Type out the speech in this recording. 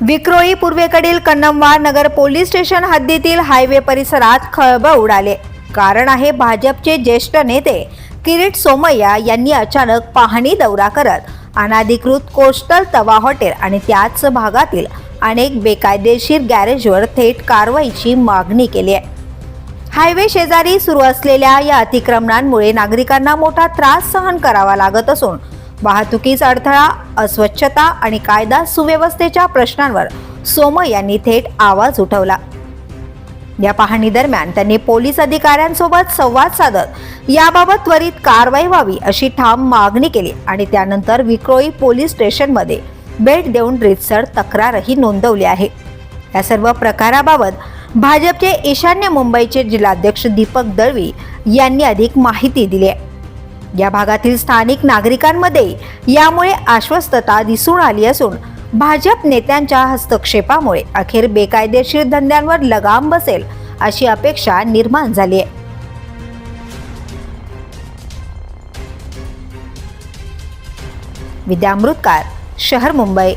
विक्रोळी पूर्वेकडील Kannamwar Nagar police station हद्दीतील highway परिसरात खळबळ उडाले. कारण आहे भाजपचे ज्येष्ठ नेते किरीट सोमय्या यांनी अचानक पाहणी दौरा करत अनाधिकृत कोस्टल तवा हॉटेल आणि त्याच भागातील अनेक बेकायदेशीर गॅरेजवर थेट कारवाईची मागणी केली आहे. हायवे शेजारी सुरू असलेल्या या अतिक्रमणांमुळे नागरिकांना मोठा त्रास सहन करावा लागत असून वाहतुकीचा अडथळा अस्वच्छता आणि कायदा सुव्यवस्थेच्या प्रश्नांवर सोम यांनी थेट आवाज उठवला. या पाहणी दरम्यान त्यांनी पोलीस अधिकाऱ्यांसोबत संवाद साधत याबाबत त्वरित कारवाई व्हावी अशी ठाम मागणी केली आणि त्यानंतर विक्रोळी पोलीस स्टेशनमध्ये भेट देऊन रितसर तक्रारही नोंदवली आहे. या सर्व प्रकाराबाबत भाजपचे ईशान्य मुंबईचे जिल्हाध्यक्ष दीपक दळवी यांनी अधिक माहिती दिली आहे. या भागातील स्थानिक नागरिकांमध्ये यामुळे आश्वस्तता दिसून आली असून भाजप नेत्यांच्या हस्तक्षेपामुळे अखेर बेकायदेशीर धंद्यांवर लगाम बसेल अशी अपेक्षा निर्माण झाली आहे. विद्यामृतकार शहर मुंबई.